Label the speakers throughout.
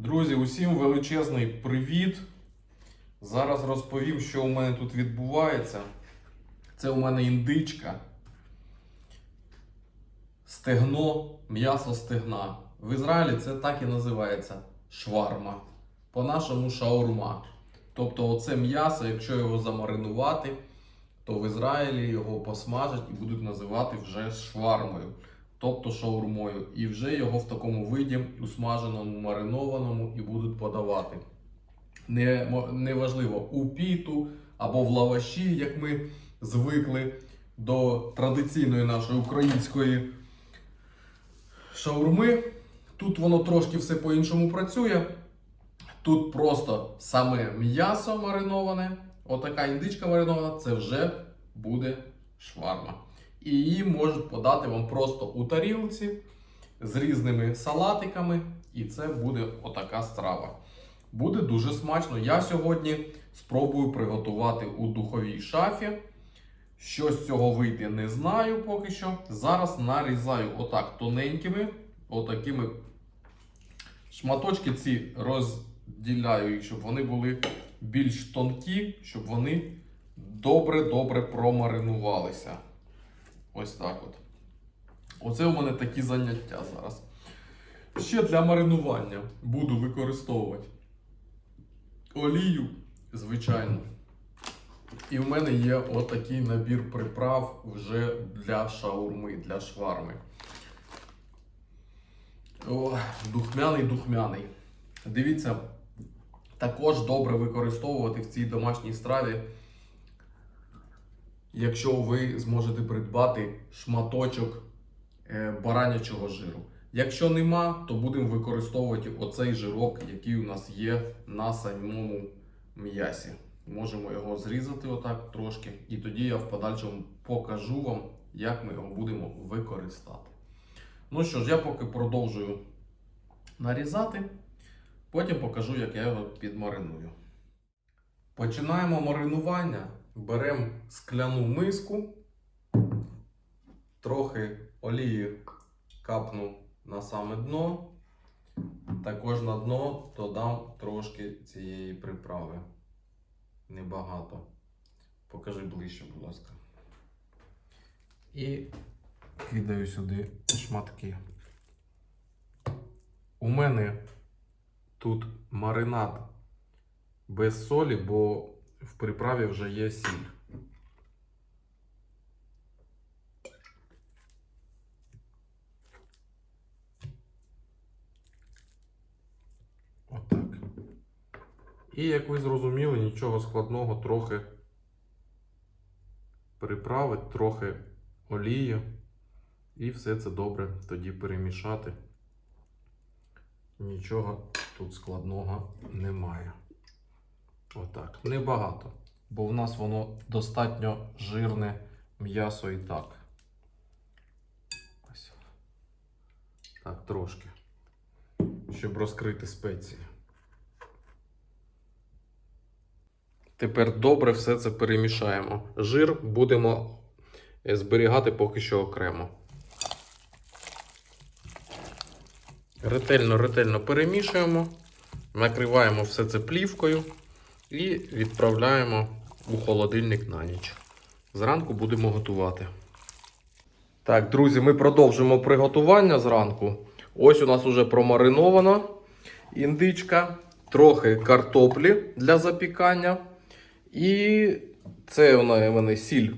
Speaker 1: Друзі, усім величезний привіт. Зараз розповім, що у мене тут відбувається. Це у мене індичка. Стегно, м'ясо стегна. В Ізраїлі це так і називається шварма. По-нашому шаурма. Тобто, оце м'ясо, якщо його замаринувати, то в Ізраїлі його посмажать і будуть називати вже швармою, тобто шаурмою. І вже його в такому виді, усмаженому, маринованому, і будуть подавати. Не, Неважливо, у піту або в лаваші, як ми звикли до традиційної нашої української шаурми. Тут воно трошки все по-іншому працює. Тут просто саме м'ясо мариноване, отака індичка маринована, це вже буде шварма. І її можуть подати вам просто у тарілці з різними салатиками, і це буде отака страва. Буде дуже смачно. Я сьогодні спробую приготувати у духовій шафі. Що з цього вийде, не знаю поки що. Зараз нарізаю отак тоненькими, отакими шматочки ці розділяю щоб вони були більш тонкі, щоб вони добре-добре промаринувалися. Ось так от. Оце у мене такі заняття зараз. Ще для маринування буду використовувати олію, звичайно. І в мене є отакий набір приправ вже для шаурми, для шварми. О, духмяний, духмяний. Дивіться, також добре використовувати в цій домашній страві, якщо ви зможете придбати шматочок е, баранячого жиру. Якщо нема, то будемо використовувати оцей жирок, який у нас є на самому м'ясі. Можемо його зрізати отак трошки, і тоді я в подальшому покажу вам, як ми його будемо використати. Ну що ж, я поки продовжую нарізати, потім покажу, як я його підмариную. Починаємо маринування. Беремо скляну миску, трохи олії капну на саме дно. Також на дно додам трошки цієї приправи. Небагато. Покажи ближче, будь ласка. І кидаю сюди шматки. У мене тут маринад без солі, бо в приправі вже є сіль. Отак. І як ви зрозуміли, нічого складного, трохи приправи, трохи олії. І все це добре тоді перемішати. Нічого тут складного немає. Отак. Небагато. Бо в нас воно достатньо жирне м'ясо і так. Ось. Так, трошки. Щоб розкрити спеції. Тепер добре все це перемішаємо. Жир будемо е, зберігати поки що окремо. Ретельно, ретельно перемішуємо, накриваємо все це плівкою і відправляємо у холодильник на ніч. Зранку будемо готувати. Так, друзі, ми продовжимо приготування зранку. Ось у нас уже промаринована індичка, трохи картоплі для запікання. І це вона, вона сіль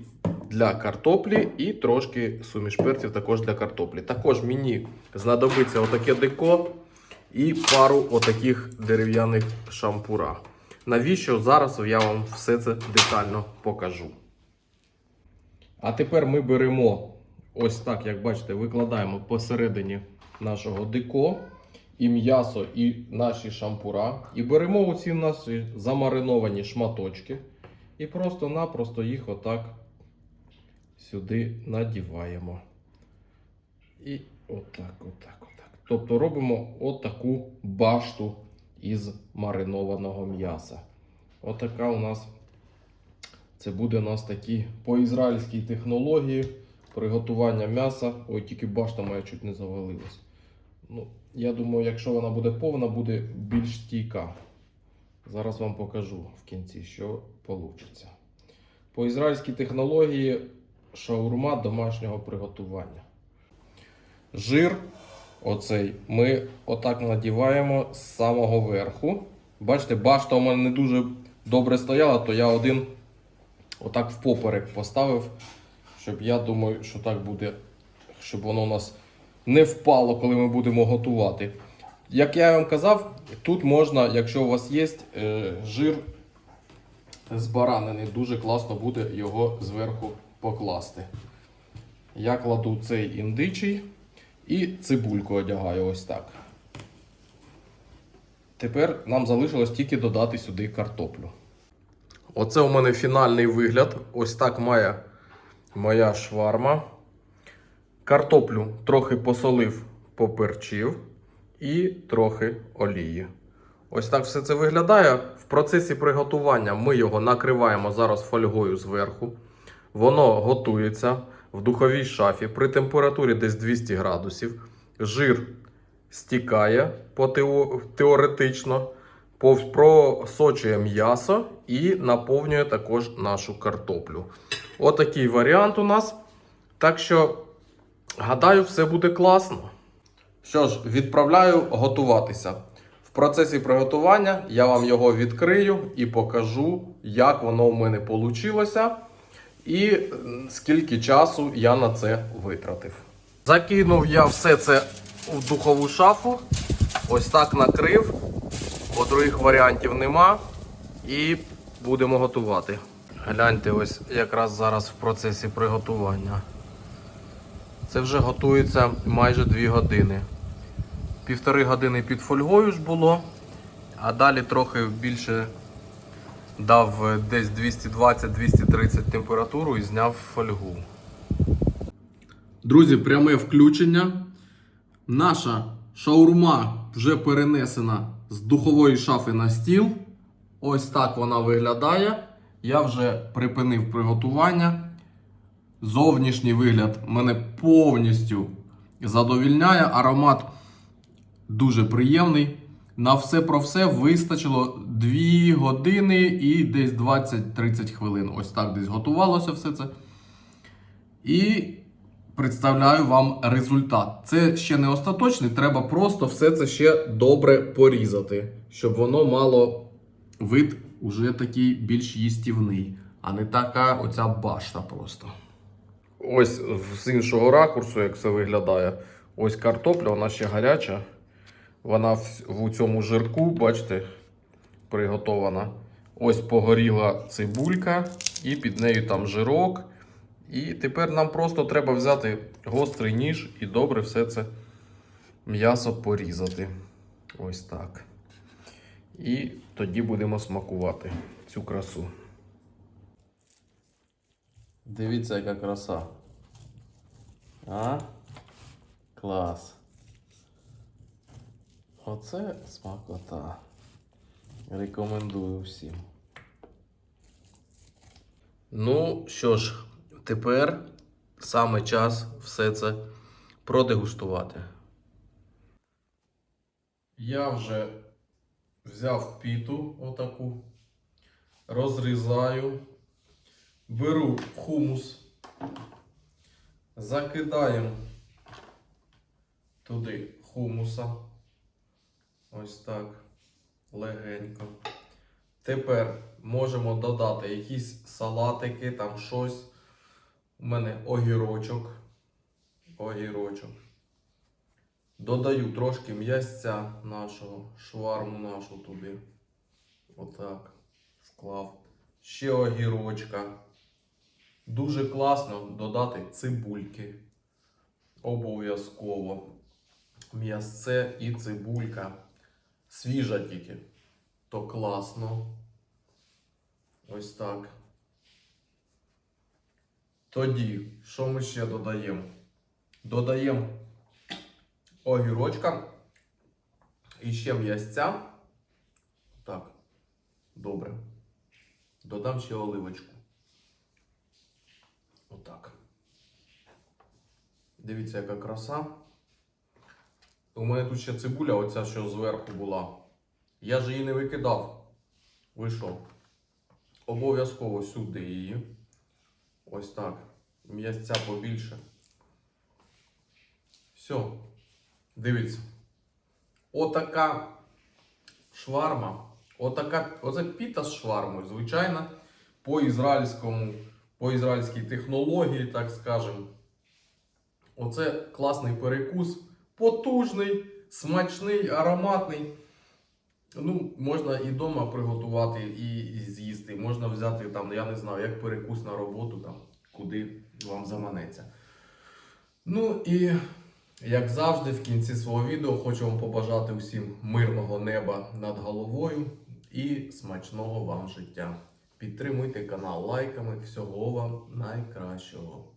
Speaker 1: для картоплі і трошки суміш перців також для картоплі. Також мені знадобиться отаке деко і пару отаких дерев'яних шампура. Навіщо зараз я вам все це детально покажу. А тепер ми беремо ось так, як бачите, викладаємо посередині нашого деко і м'ясо, і наші шампура. І беремо оці наші замариновані шматочки. І просто-напросто їх отак сюди надіваємо. І отак, отак, отак. Тобто робимо отаку башту із маринованого м'яса. Отака у нас це буде у нас такі по ізраїльській технології приготування м'яса. Ой, тільки башта моя чуть не завалилась.
Speaker 2: Ну, я думаю, якщо вона буде повна, буде більш стійка. Зараз вам покажу в кінці, що вийде. По ізраїльській технології шаурма домашнього приготування. Жир, оцей, ми отак надіваємо з самого верху. Бачите, башта у мене не дуже добре стояла, то я один отак впоперек поставив, щоб я думаю, що так буде, щоб воно у нас не впало, коли ми будемо готувати. Як я вам казав, тут можна, якщо у вас є е, жир з баранини, дуже класно буде його зверху покласти. Я кладу цей індичий і цибульку одягаю ось так. Тепер нам залишилось тільки додати сюди картоплю. Оце у мене фінальний вигляд. Ось так має моя шварма. Картоплю трохи посолив, поперчив і трохи олії. Ось так все це виглядає. В процесі приготування ми його накриваємо зараз фольгою зверху. Воно готується в духовій шафі при температурі десь 200 градусів. Жир стікає по тео- теоретично, просочує м'ясо і наповнює також нашу картоплю. Отакий варіант у нас. Так що, гадаю, все буде класно. Що ж, відправляю готуватися. В процесі приготування я вам його відкрию і покажу, як воно у мене вийшло і скільки часу я на це витратив. Закинув я все це в духову шафу. Ось так накрив. Бо других варіантів нема. І будемо готувати. Гляньте, ось якраз зараз в процесі приготування. Це вже готується майже 2 години. Півтори години під фольгою ж було, а далі трохи більше дав десь 220-230 температуру і зняв фольгу. Друзі, пряме включення. Наша шаурма вже перенесена з духової шафи на стіл. Ось так вона виглядає. Я вже припинив приготування. Зовнішній вигляд мене повністю задовільняє. Аромат дуже приємний. На все про все вистачило 2 години і десь 20-30 хвилин. Ось так десь готувалося все це. І представляю вам результат. Це ще не остаточний, треба просто все це ще добре порізати, щоб воно мало вид уже такий більш їстівний, а не така оця башта просто. Ось з іншого ракурсу, як все виглядає. Ось картопля, вона ще гаряча. Вона в, цьому жирку, бачите, приготована. Ось погоріла цибулька, і під нею там жирок. І тепер нам просто треба взяти гострий ніж і добре все це м'ясо порізати. Ось так. І тоді будемо смакувати цю красу. Дивіться, яка краса. А? Клас. Оце смакота. Рекомендую всім. Ну що ж, тепер саме час все це продегустувати. Я вже взяв піту отаку, розрізаю, беру хумус, закидаємо туди хумуса. Ось так. Легенько. Тепер можемо додати якісь салатики, там щось. У мене огірочок. Огірочок. Додаю трошки м'ясця нашого, шварму нашу туди. Отак. Вклав. Ще огірочка. Дуже класно додати цибульки. Обов'язково. М'ясце і цибулька. Свіжа тільки. То класно. Ось так. Тоді, що ми ще додаємо? Додаємо огірочка і ще м'ясця. Так. Добре. Додам ще оливочку. Отак. Дивіться, яка краса. У мене тут ще цибуля, оця, що зверху була. Я ж її не викидав. Ви що? Обов'язково сюди її. Ось так. М'ясця побільше. Все. Дивіться. Отака шварма. Отака, оце піта з швармою, звичайно, по ізраїльському, по ізраїльській технології, так скажемо. Оце класний перекус. Потужний, смачний, ароматний. Ну, можна і вдома приготувати, і, з'їсти. Можна взяти там, я не знаю, як перекус на роботу, там, куди вам заманеться. Ну і як завжди, в кінці свого відео хочу вам побажати усім мирного неба над головою і смачного вам життя. Підтримуйте канал лайками. Всього вам найкращого.